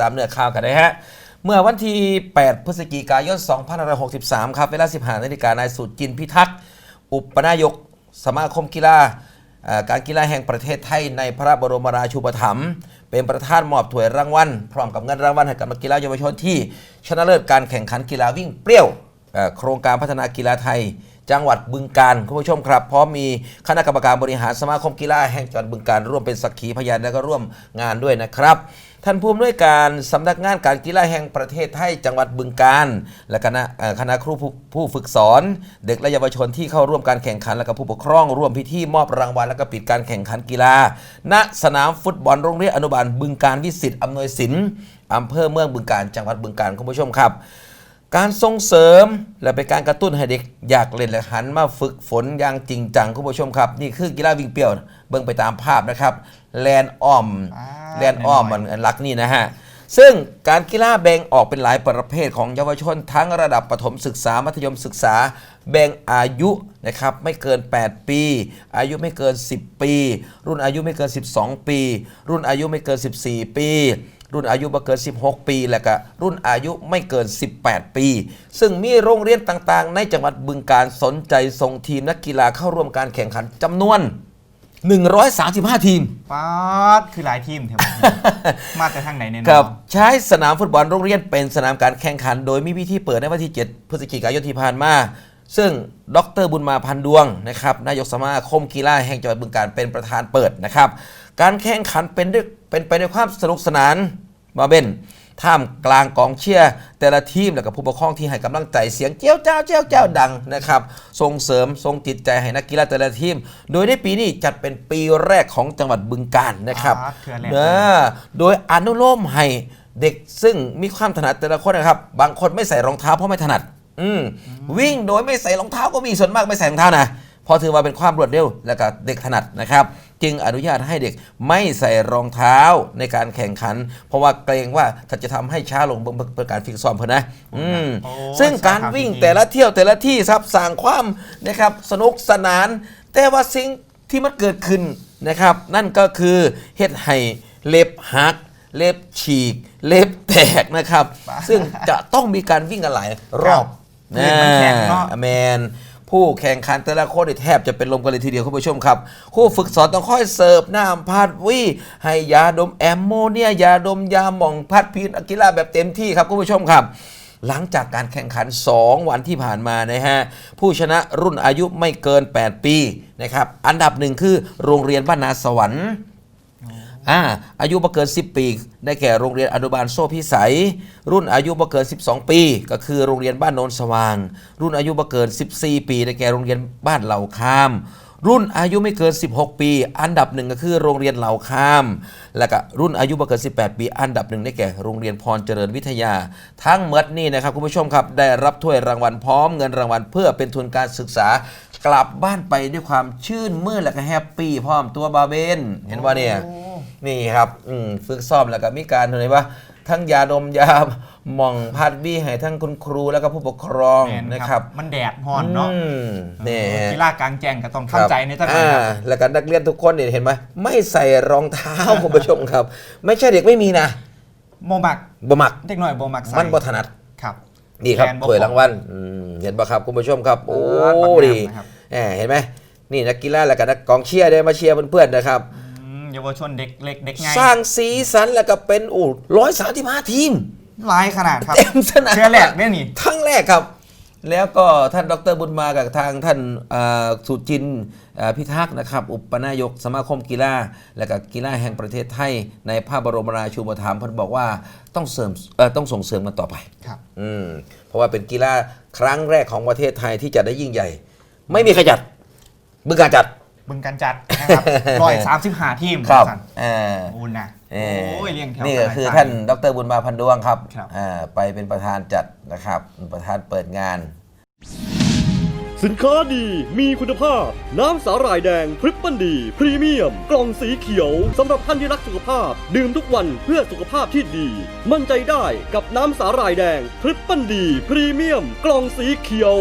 ตามเนื้อข่าวกันได้ฮะ เมื่อวันที่ 8 พฤศจิกายน 2563 ครับ เวลา 15นาฬิกานายสุจินพิทักษ์ อุปนายกสมาคมกีฬาการกีฬาแห่งประเทศไทยในพระบรมราชูปถัมภ์เป็นประธานมอบถ้วยรางวัล พร้อมกับเงินรางวัลให้กับนักกีฬาเยาวชนที่ชนะเลิศการแข่งขันกีฬาวิ่งเปรี้ยว โครงการพัฒนากีฬาไทย จังหวัดบึงการคุณผู้ชมครับพร้อมมีคณะกรรมการบริหารสมาคมกีฬาแห่งจังหวัดบึงการร่วมเป็นสักขีพยานและก็ร่วมงานด้วยนะครับ ท่านผู้อำนวยการสำนักงานการกีฬาแห่งประเทศไทยจังหวัดบึงการ และคณะคณะครูผู้ผู้ฝึกสอน เด็กและเยาวชนที่เข้าร่วมการแข่งขันและก็ผู้ปกครอง ร่วมพิธีมอบรางวัลและก็ปิดการแข่งขันกีฬา ณสนามฟุตบอลโรงเรียนอนุบาลบึงการวิสิตอำนวยสินอำเภอเมืองบึงการจังหวัดบึงการคุณผู้ชมครับ การส่งเสริมและเป็นการกระตุ้นให้เด็กอยากเล่นและหันมาฝึกฝนอย่างจริงจังคุณผู้ชมครับ นี่คือกีฬาวิ่งเปรี้ยวเบิ่งไปตามภาพนะครับแลนอ้อมอ่าแลนอ้อมมันลักนี่นะฮะซึ่งการกีฬาแบ่งออกเป็นหลายประเภทของเยาวชนทั้งระดับประถมศึกษามัธยมศึกษา แบ่งอายุนะครับไม่เกิน 8 ปี อายุไม่เกิน 10 ปี รุ่นอายุไม่เกิน 12 ปี รุ่นอายุไม่เกิน 14 ปี รุ่นอายุไม่เกิน 16 ปี และก็รุ่นอายุไม่เกิน 18 ปี ซึ่งมีโรงเรียนต่างๆ ในจังหวัดบึงการสนใจส่งทีมนักกีฬาเข้าร่วมการแข่งขันจำนวน 135 ทีม ป๊าดคือหลายทีมแถวนี้มาแต่ทางไหนเนี่ยครับเนาะใช้สนามฟุตบอลโรงเรียนเป็นสนามการแข่งขัน โดยมีพิธีเปิดในวันที่ 7 พฤศจิกายนที่ผ่านมา ซึ่งดรบุญมาพันดวงนะครับนายกสมาคมกีฬาแห่งจังหวัดบึงการเป็นประธานเปิดนะครับ การแข่งขันเป็นด้วย เป็นไปด้วยความสนุกสนานมาเบนท่ามกลางกองเชียร์แต่ละทีมและกับผู้ปกครองที่ให้กำลังใจเสียงเจ้าเจ้าเจ้าเจ้าดังนะครับส่งเสริมทรงจิตใจให้นักกีฬาแต่ละทีม โดยในปีนี้จัดเป็นปีแรกของจังหวัดบึงการนะครับป๊าดเถื่อนแหลกเนอโดยอนุโลมให้เด็กซึ่งมีความถนัดแต่ละคนนะครับ บางคนไม่ใส่รองเท้าเพราะไม่ถนัด อืมวิ่งโดยไม่ใส่รองเท้าก็มีส่วนมากไม่ใส่รองเท้านะเพอถือว่าเป็นความรวดเร็วและก็เด็กถนัดนะครับ จึงอนุญาตให้เด็กไม่ใส่รองเท้าในการแข่งขัน เพราะว่าเกรงว่าถ้าจะทำให้ช้าลงเพื่อเพื่อการฟิกซ้อมเพื่อนนะอืมโอ้ซึ่งการวิ่งสาขาพิธีแต่ละเที่ยวแต่ละที่ครับสร้างความนะครับสนุกสนาน แต่ว่าสิ่งที่มันเกิดขึ้นนะครับ นั่นก็คือเฮ็ดให้เล็บหัก เล็บฉีก เล็บแตกนะครับ ซึ่งจะต้องมีการวิ่งกันหลายรอบครับเห็นมันแข็งเนาะแมน ผู้แข่งขันแต่ละคนแทบจะเป็นลมกันเลยทีเดียวคุณผู้ชมครับ ผู้ฝึกสอนต้องค่อยเสิร์ฟน้ำพัดวิให้ยาดมแอมโมเนียยาดมยาหม่องพัดพีนกีฬาแบบเต็มที่ครับคุณผู้ชมครับหลังจากการแข่งขัน 2 วันที่ผ่านมานะฮะ ผู้ชนะรุ่นอายุไม่เกิน 8 ปีนะครับ อันดับหนึ่งคือโรงเรียนบ้านนาสวรรค์ อ่าอายุบ่เกิน 10 ปี ได้แก่โรงเรียนอนุบาลโซ่พิสัย รุ่นอายุบ่เกิน 12 ปี ก็คือโรงเรียนบ้านโนนสว่าง รุ่นอายุบ่เกิน 14 ปี ได้แก่โรงเรียนบ้านเหล่าคาม รุ่นอายุไม่เกิน 16 ปี อันดับหนึ่งก็คือโรงเรียนเหล่าคาม แล้วก็รุ่นอายุบ่เกิน 18 ปี อันดับหนึ่งได้แก่โรงเรียนพรเจริญวิทยา ทั้งหมดนี่นะครับคุณผู้ชมครับได้รับถ้วยรางวัลพร้อมเงินรางวัลเพื่อเป็นทุนการศึกษากลับบ้านไปด้วยความชื่นมื่นและก็แฮปปี้พร้อมตัวบาเบนเห็นว่าเนี่ย นี่ครับอืมฝึกซ้อมแล้วก็มีการอะไรว่าทั้งยาดมยาหม่องพัดบี้ให้ทั้งคุณครูแล้วก็ผู้ปกครองแม่นะครับมันแดดฮ้อนเนาะอืมนี่กีฬากลางแจ้งก็ต้องครับทำใจในตะกอนอ่าครับ แล้วก็นักเรียนทุกคนเนี่ยเห็นไหมไม่ใส่รองเท้า คุณผู้ชมครับ ไม่ใช่เด็กไม่มีนะโมมักบ่มักเด็กหน่อยโมมักใส่มันบ่ถนัดครับนี่ครับแทนบ่ถ้วยพอรางวัลอืมเห็นปะครับคุณผู้ชมครับ โอ้เออบักงามดีนะครับ แหมเห็นไหมนี่นักกีฬาแล้วก็นักกองเชียร์ได้มาเชียร์เพื่อนๆนะครับอืม เยาวชนเด็กเล็กเด็กไงสร้างสีสันแล้วก็เป็นอู้ร้อยสามสิบห้าทีมหลายขนาดครับเต็มสนามเชื่อแหลกเนี่ยนี่ทั้งแรกครับ แล้วก็ท่านดรบุญมากับทางท่านเอ่อสุจินต์เอ่อพิทักษ์นะครับ อุปนายกสมาคมกีฬา และก็กีฬาแห่งประเทศไทย ในพระบรมราชูปถัมภ์เพิ่นบอกว่าต้องเสริมเอ่อต้องส่งเสริมกันต่อไปครับอืมเพราะว่าเป็นกีฬาครั้งแรกของประเทศไทยที่จะได้ยิ่งใหญ่ ไม่มีใครจัดบึงการจัด บึงการจัดนะครับร้อยสามสิบห้าทีมสั่นเอออูนนะเอโอ้อยเรียงแถวนี่ก็คือสยท่านดรบุญมาพันดวงครับครับอ่าไปเป็นประธานจัดนะครับเป็นประธานเปิดงาน สินค้าดีมีคุณภาพ น้ำสาหร่ายแดงพริปเปิลดี พรีเมียม กล่องสีเขียวสำหรับท่านที่รักสุขภาพ ดื่มทุกวันเพื่อสุขภาพที่ดี มั่นใจได้กับน้ำสาหร่ายแดงพริปเปิลดี พรีเมียม กล่องสีเขียว